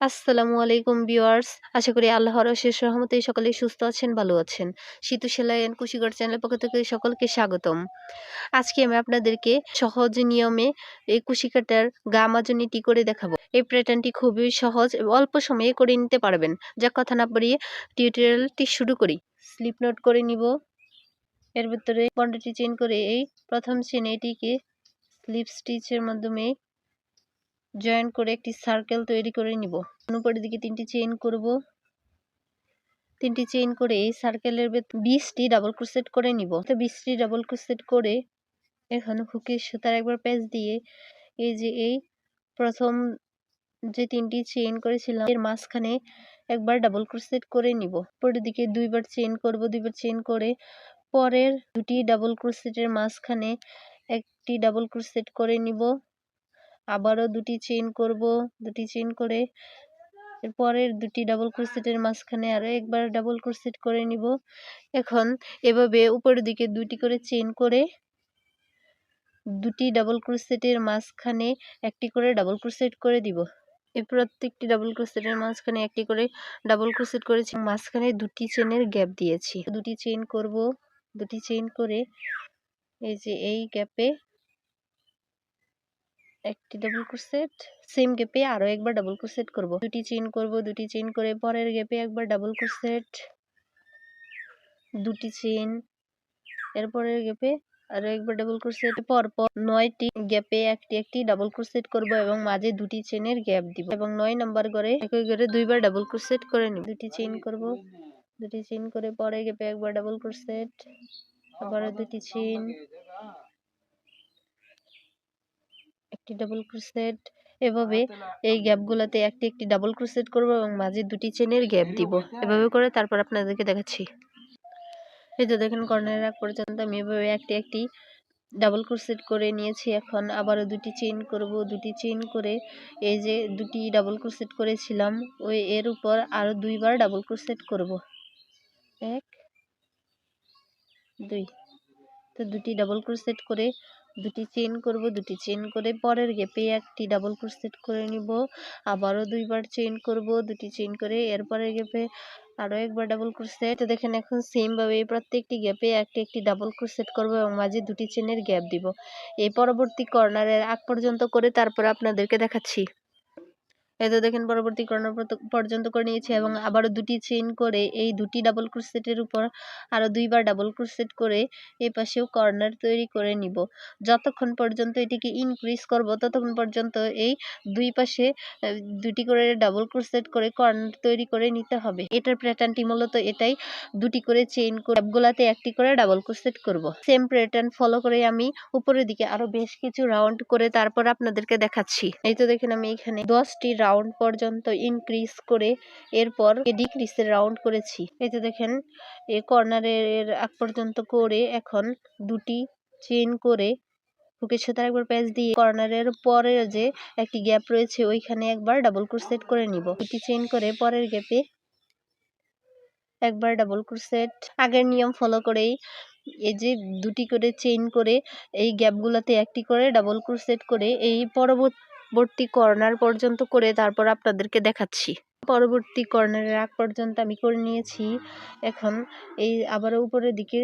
আসসালামু আলাইকুম ভিউয়ার্স। আশা করি আল্লাহর অশেষ রহমতে সকলেই সুস্থ আছেন, ভালো আছেন। শীতু সেলাই অ্যান্ড কুশিগড় চ্যানেলের পক্ষ থেকে সকলকে স্বাগতম। আজকে আমি আপনাদেরকে সহজ নিয়মে এই কুশি কাটার গা মাজনিটি করে দেখাবো। এই প্যাটার্নটি খুবই সহজ অল্প সময়ে করে নিতে পারবেন। যা কথা না বাড়িয়ে টিউটোরিয়ালটি শুরু করি। স্লিপ নোট করে নিব। এর ভিতরে পনেরোটি চেন করে এই প্রথম চেনে এটিকে স্লিপ স্টিচের মাধ্যমে জয়েন করে একটি সার্কেল তৈরি করে নিব। উপরের দিকে তিনটি চেইন করব। তিনটি চেইন করে এই সার্কেলের বিশটি ডাবল ক্রোসেট করে নিব। তো বিশটি ডাবল ক্রোসেট করে এখন হুকের সুতার একবার প্যাচ দিয়ে এই যে এই প্রথম যে তিনটি চেইন করেছিলাম, এর মাঝখানে একবার ডাবল ক্রোসেট করে নিব। পরের দিকে দুইবার চেইন করব, দুইবার চেইন করে পরের দুটি ডাবল ক্রোসেটের মাঝখানে একটি ডাবল ক্রোসেট করে নিব। আবারও দুটি চেইন করব, দুটি চেইন করে এরপরের দুটি ডাবল ক্রোশেটের মাঝখানে আরও একবার ডাবল ক্রোশেট করে নিব। এখন এভাবে উপরের দিকে দুটি করে চেইন করে দুটি ডাবল ক্রোশেটের মাঝখানে একটি করে ডাবল ক্রোশেট করে দিব। এই প্রত্যেকটি ডাবল ক্রোশেটের মাঝখানে একটি করে ডাবল ক্রোশেট করেছি। মাঝখানে দুটি চেনের গ্যাপ দিয়েছি। দুটি চেইন করব, দুটি চেইন করে এই যে এই গ্যাপে একটি ডাবল ক্রোশেট সেম গেপে আরও একবার ডাবল ক্রোশেট করব। দুটি চেইন করব, দুটি চেইন করে পরের গেপে একবার ডাবল ক্রোশেট দুটি চেইন এরপরের গেপে আরও একবার ডাবল ক্রোশেট পরপর নয়টি গ্যাপে একটি একটি ডাবল ক্রোশেট করব এবং মাঝে দুটি চেনের গ্যাপ দিব এবং নয় নাম্বার করে একই করে দুইবার ডাবল ক্রোশেট করে নিব। দুটি চেইন করব, দুটি চেইন করে পরে গেপে একবার ডাবল ক্রোশেট আবার দুটি চেইন একটি ডাবল ক্রোশেট এভাবে এই গ্যাপগুলোতে একটি একটি ডাবল ক্রোশেট করব এবং মাঝে দুটি চেনের গ্যাপ দিব। এভাবে করে তারপর আপনাদেরকে দেখাচ্ছি। এই তো দেখেন কর্নারের আগ পর্যন্ত আমি এভাবে একটি একটি ডাবল ক্রোশেট করে নিয়েছি। এখন আবারও দুটি চেইন করব দুটি চেইন করে এই যে দুটি ডাবল ক্রোশেট করেছিলাম ওই এর উপর আরও দুইবার ডাবল ক্রোশেট করব। এক দুই। তো দুটি ডাবল ক্রোশেট করে দুটি চেন করব, দুটি চেন করে পরের গেপে একটি ডাবল ক্রোশেট করে নিব। আবারও দুইবার চেন করব, দুটি চেন করে এরপরে গেপে আরও একবার ডাবল ক্রোশেট তো দেখেন এখন সেমভাবে এই প্রত্যেকটি গ্যাপে একটি একটি ডাবল ক্রোশেট করব এবং মাঝে দুটি চেনের গ্যাপ দিব। এই পরবর্তী কর্নারের আগ পর্যন্ত করে তারপর আপনাদেরকে দেখাচ্ছি। তো দেখেন পরবর্তী কর্নার পর্যন্ত করে নিয়েছি এবং আবারও দুটি চেইন করে এই দুটি ডাবল ক্রোশেটের উপর আরও দুইবার ডাবল ক্রোশেট করে এই পাশেও কর্নার তৈরি করে নিব। যতক্ষণ পর্যন্ত এটিকে ইনক্রিজ করব, ততক্ষণ পর্যন্ত এই দুই পাশে দুটি করে ডাবল ক্রোশেট করে কর্নার তৈরি করে নিতে হবে। এটার প্যাটার্নটি মূলত এটাই, দুটি করে চেইন গোলাতে একটি করে ডাবল ক্রোশেট করব। সেম প্যাটার্ন ফলো করে আমি উপরের দিকে আরও বেশ কিছু রাউন্ড করে তারপর আপনাদেরকে দেখাচ্ছি। এই তো দেখেন আমি এখানে দশটি রাউন্ড পর্যন্ত ইনক্রিজ করে এরপর ডিক্রিজের রাউন্ড করেছি। এই তো দেখেন, এ কর্নারের আগ পর্যন্ত করে এখন দুটি চেন করে হুকের সাথে একবার প্যাচ দিয়ে কর্নারের পরে যে একটি গ্যাপ রয়েছে, ওইখানে একবার ডাবল ক্রোশেট করে নিব। দুটি চেন করে পরের গ্যাপে একবার ডাবল ক্রোশেট আগের নিয়ম ফলো করেই এই যে দুটি করে চেইন করে এই গ্যাপগুলোতে একটি করে ডাবল ক্রোশেট করে এই পরবর্তী পরবর্তী কর্নার পর্যন্ত করে তারপর আপনাদেরকে দেখাচ্ছি। পরবর্তী কর্নারের আগ পর্যন্ত আমি করে নিয়েছি। এখন এই আবারও উপরের দিকে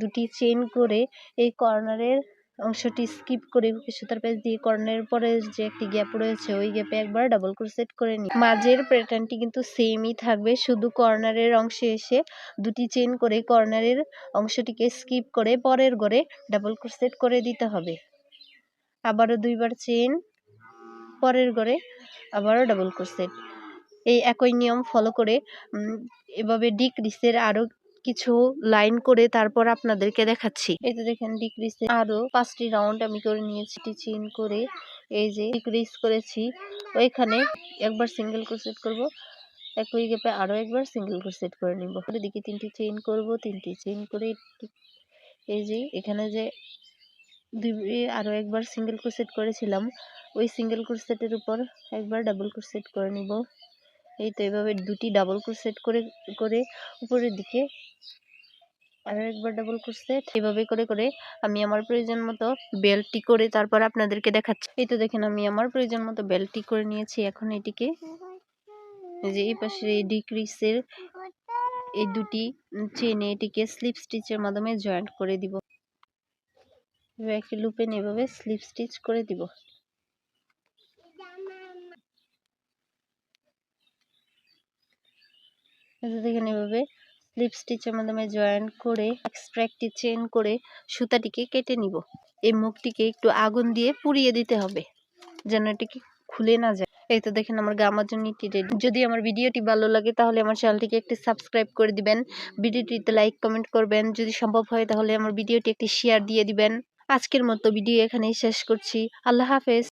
দুটি চেন করে এই কর্নারের অংশটি স্কিপ করে সুতার পেজ দিয়ে কর্নারের পরে যে একটি গ্যাপ রয়েছে, ওই গ্যাপে একবার ডাবল ক্রোশেট করে নিই। মাঝের প্যাটার্নটি কিন্তু সেমই থাকবে, শুধু কর্নারের অংশে এসে দুটি চেন করে কর্নারের অংশটিকে স্কিপ করে পরের গড়ে ডাবল ক্রোশেট করে দিতে হবে। আবারও দুইবার চেন পরের ঘরে আবারও ডাবল ক্রোশেট এই একই নিয়ম ফলো করে এভাবে ডিক্রিসের আরও কিছু লাইন করে তারপর আপনাদেরকে দেখাচ্ছি। এই তো দেখেন ডিক্রিসে আরও পাঁচটি রাউন্ড আমি করে নিয়েছি। চেইন করে এই যে ডিক্রিস করেছি। ওইখানে একবার সিঙ্গেল ক্রোশেট করব, একই গ্যাপে আরও একবার সিঙ্গেল ক্রোশেট করে নিব। দিকে তিনটি চেইন করব, তিনটি চেইন করে এই যে এখানে যে দুই আরও একবার সিঙ্গেল ক্রোশেট করেছিলাম ওই সিঙ্গেল ক্রোশেটের উপর একবার ডাবল ক্রোশেট করে নিব। এই তো এভাবে দুটি ডাবল ক্রোশেট করে করে উপরের দিকে আরও একবার ডাবল ক্রোশেট এভাবে করে করে আমি আমার প্রয়োজন মতো বেল্টটি করে তারপর আপনাদেরকে দেখাচ্ছি। এই তো দেখেন আমি আমার প্রয়োজন মতো বেল্টটি করে নিয়েছি এখন এটিকে। যে এই পাশে এই ডিক্রিসের এই দুটি চেনে এটিকে স্লিপ স্টিচের মাধ্যমে জয়েন্ট করে দিব। একটি লুপে এভাবে স্লিপ স্টিচ করে দিব এই যে দেখেন এভাবে স্লিপ স্টিচের মাধ্যমে জয়েন্ট করে এক্সট্রা একটি চেন করে সুতাটিকে কেটে নিব। এই মুখটিকে একটু আগুন দিয়ে পুড়িয়ে দিতে হবে, যেন এটিকে খুলে না যায়। এই তো দেখেন আমার গামার জন্য রেডি। যদি আমার ভিডিওটি ভালো লাগে, তাহলে আমার চ্যানেলটিকে একটি সাবস্ক্রাইব করে দিবেন। ভিডিওটিতে লাইক কমেন্ট করবেন। যদি সম্ভব হয়, তাহলে আমার ভিডিওটি একটি শেয়ার দিয়ে দিবেন। আজকের মতো ভিডিও এখানেই শেষ করছি। আল্লাহ হাফেজ।